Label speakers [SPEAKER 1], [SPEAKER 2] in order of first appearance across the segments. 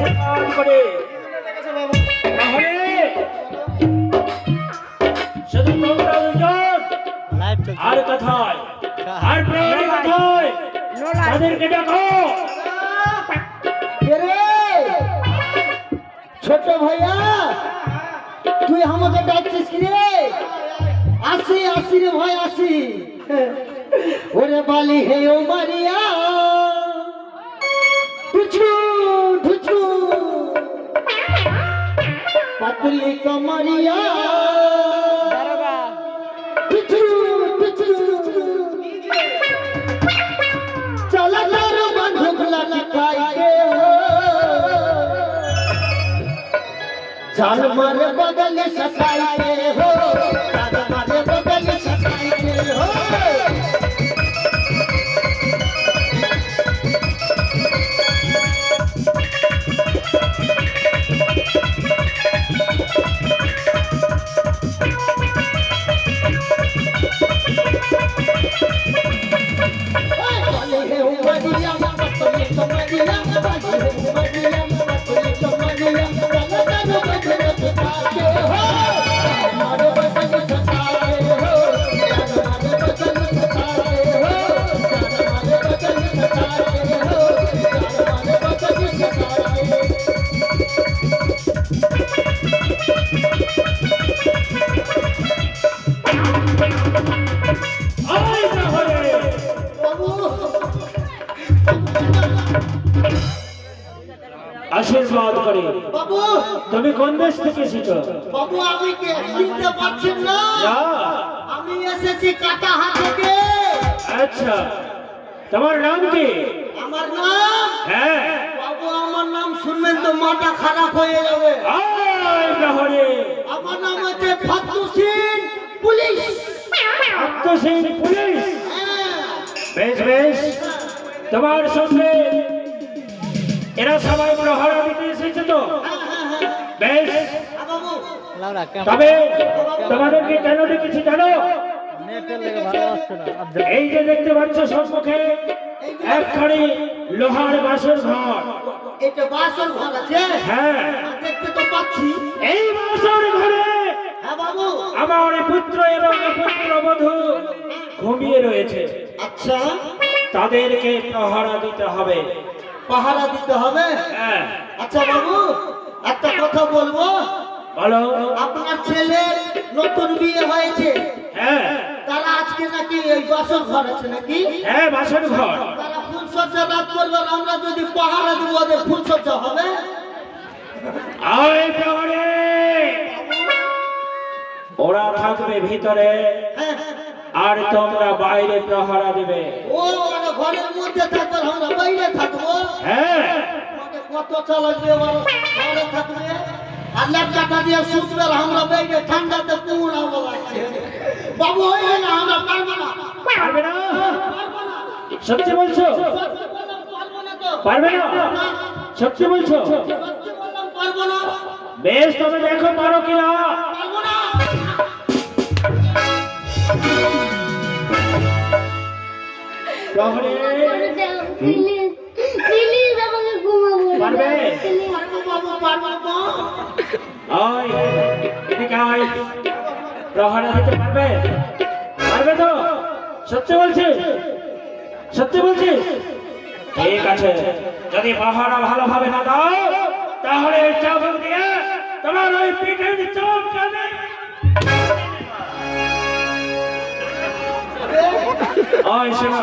[SPEAKER 1] আশীর্বাদ করে। তাহলে শুধু তোমরা দুজন আর কোথায়? আর প্রহরী কোথায়? তাদেরকে দেখো।
[SPEAKER 2] ছোট ভাইয়া তুই আমাকে ডাকছিস কি রে? আসি আসি রে ভাই আসি। ওরে বালি হে ও মারিয়া। কমারিয়া ঢুচু ঢুচু चला तारो बंधुकला टिकाई के हो जान मारे बगल सताई के हो
[SPEAKER 1] আশীর্বাদ করে। তুমি কোন দেশ থেকে এসেছ?
[SPEAKER 2] বাবু আমি কে চিনতে পারছেন না? আমি এসেছি কাটাহা থেকে।
[SPEAKER 1] আচ্ছা। তোমার নাম কি?
[SPEAKER 2] আমার নাম?
[SPEAKER 1] হ্যাঁ।
[SPEAKER 2] বাবু আমার নাম শুনবেন তো মাথা খারাপ হয়ে যাবে। আমার নাম হচ্ছে ফাতু সিং পুলিশ।
[SPEAKER 1] ফাতু সিং পুলিশ।
[SPEAKER 2] হ্যাঁ,
[SPEAKER 1] বেশ বেশ। তোমার সঙ্গে এরা সবাই প্রহরা দিতে এসেছে তো? বেশ। তবে তোমাদেরকে কেন ডেকেছি জানো? এই যে দেখতে পাচ্ছ সম্মুখে একখানি লোহার বাসর ঘর।
[SPEAKER 2] এটা বাসন ঘর আছে?
[SPEAKER 1] হ্যাঁ।
[SPEAKER 2] দেখতে তো পাচ্ছি।
[SPEAKER 1] এই বাসর ঘরে
[SPEAKER 2] হ্যাঁ
[SPEAKER 1] আমার পুত্র এবং পুত্র বধূ ঘুমিয়ে রয়েছে।
[SPEAKER 2] আচ্ছা।
[SPEAKER 1] তাদেরকে প্রহরা দিতে হবে।
[SPEAKER 2] পাহারা দিতে হবে।
[SPEAKER 1] হ্যাঁ।
[SPEAKER 2] আচ্ছা বাবু একটা কথা বলব।
[SPEAKER 1] বলো।
[SPEAKER 2] আপনার ছেলে নতুন বিয়ে হয়েছে।
[SPEAKER 1] হ্যাঁ।
[SPEAKER 2] তারা আজকে নাকি এই বাসর ঘর আছে নাকি?
[SPEAKER 1] হ্যাঁ বাসর ঘর।
[SPEAKER 2] তারা ফুলসজ্জা রাত করবে আর আমরা যদি পাহারা দিব ওদের ফুলসজ্জা হবে?
[SPEAKER 1] আয় ওরা থাকবে ভিতরে।
[SPEAKER 2] হ্যাঁ,
[SPEAKER 1] আর তোমরা বাইরে প্রহরা দিবে।
[SPEAKER 2] ও ঘরের মধ্যে থাকবে আমরা বাইরে থাকব।
[SPEAKER 1] হ্যাঁ।
[SPEAKER 2] কত চালাবে ঘরে থাকবে। দিয়ে আমরা বাইরে ঠান্ডাতে পুরা লাগছে। বাবু হয়ে না আমরা পারব না।
[SPEAKER 1] পারবে না। সত্যি বলছো?
[SPEAKER 2] পারব না। তো
[SPEAKER 1] পারবে না সত্যি বলছো?
[SPEAKER 2] পারব না
[SPEAKER 1] বেশ তবে দেখো পারো কিনা।
[SPEAKER 2] পারব না।
[SPEAKER 1] আয় প্রহরা দিতে পারবে। পারবে তো? সত্যি বলছিস? সত্যি বলছিস? ঠিক আছে। যদি ভালোভাবে না দাও তাহলে এই চাবুক দিয়ে তোমার ওই পিঠের চোখ কানে ওই শোনো।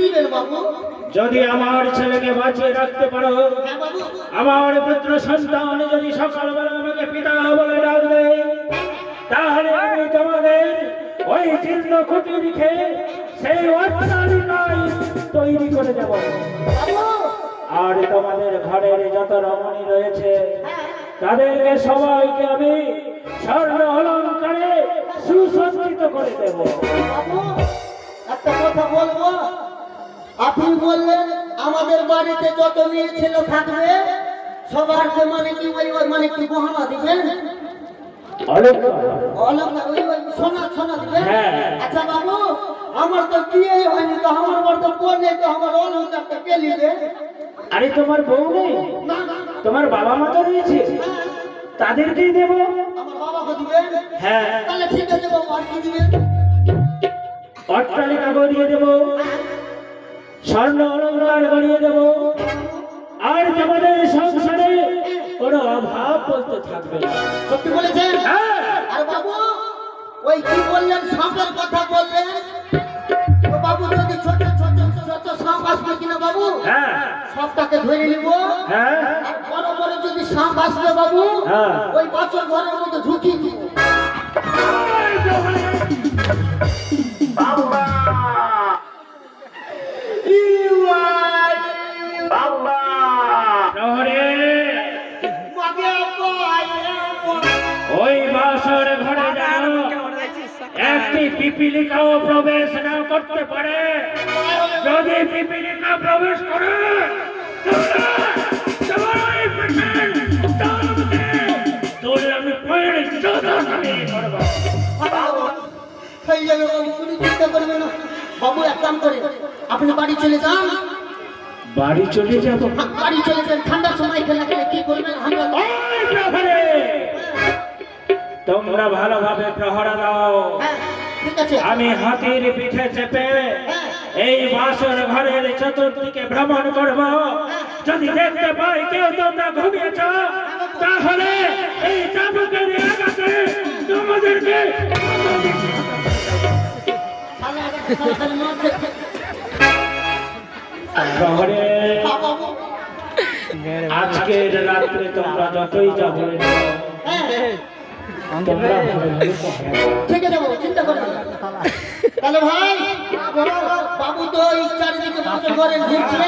[SPEAKER 2] দিবেন বাবু?
[SPEAKER 1] যদি আমার ছেলেকে বাঁচিয়ে রাখতে পারো
[SPEAKER 2] হ্যাঁ
[SPEAKER 1] আমার পুত্র সন্তান যদি সকালবেলা আমাকে পিতা বলে ডাকবে তাহলে আমি তোমাদের ওই চিহ্ন খুঁটি রেখে সেই অর্থনালী তৈরি করে দেব। আর তোমাদের ঘরের যত রমণী রয়েছে তাদেরকে সবাইকে আমি স্বর্ণ অলঙ্কারে সুসজ্জিত করে দেব।
[SPEAKER 2] একটা কথা বলব? আপনি বললেন আমাদের বাড়িতে যত মেয়ে ছেলে থাকবে সবারকে মানে কি ওই ওই মানে কি গহনা দিবেন? সোনা সোনা দিবেন?
[SPEAKER 1] হ্যাঁ।
[SPEAKER 2] আচ্ছা বাবু আমার তো বিয়ে হয়নি তো আমার তো নেই তো আমার কে নিবে
[SPEAKER 1] আরে তোমার বউ নেই? তোমার বাবা মা তো রয়েছে? তাদেরকেই দেব?
[SPEAKER 2] আমার বাবাকে দিবেন?
[SPEAKER 1] হ্যাঁ।
[SPEAKER 2] তাহলে ঠিক আছে বাবু আর কি দিবেন।
[SPEAKER 1] অট্টালিকা গড়িয়ে দেব? স্বর্ণ অলঙ্কার গড়িয়ে দেব। আর তোমাদের সংসারে কোনো অভাব বলতে থাকবে
[SPEAKER 2] সত্যি বলেছেন?
[SPEAKER 1] হ্যাঁ।
[SPEAKER 2] আর বাবু ওই কি বললেন? সাপের কথা বললেন? বাবু যদি ছোট ছোট ছোট সাপ আসবে কিনা বাবু?
[SPEAKER 1] হ্যাঁ।
[SPEAKER 2] সবটাকে ধরে নিব।
[SPEAKER 1] হ্যাঁ।
[SPEAKER 2] বড় বড় যদি সাপ আসবে বাবু
[SPEAKER 1] হ্যাঁ।
[SPEAKER 2] ওই বাছর ঘরের মধ্যে ঢুকিয়ে দিব।
[SPEAKER 1] বাসর ঘরে যেন একটি পিপিলিকাও প্রবেশ না করতে পারে। যদি পিপিলিকা প্রবেশ করে
[SPEAKER 2] বাবু এক কাম আপনি বাড়ি চলে যান
[SPEAKER 1] বাড়ি চলে যাব।
[SPEAKER 2] বাড়ি চলে যান ঠান্ডার সময় খেলা কি করবেন আমরা
[SPEAKER 1] তোমরা ভালোভাবে প্রহরা দাও।
[SPEAKER 2] হ্যাঁ
[SPEAKER 1] আমি হাতির পিঠে চেপে এই বাসর ঘরের চতুর্দিকে ভ্রমণ করব। যদি দেখতে পাই কেউ তোমরা ঘুমিয়েছ তাহলে এই চাবুকের আঘাতে তোমাদেরকে
[SPEAKER 2] হ্যাঁ,
[SPEAKER 1] আজকের রাত্রে তোমরা যতই যা
[SPEAKER 2] বাবু চিন্তা করবে। তাহলে ভাই বাবু তো চারিদিকে বাসর ঘরে ঘুরছে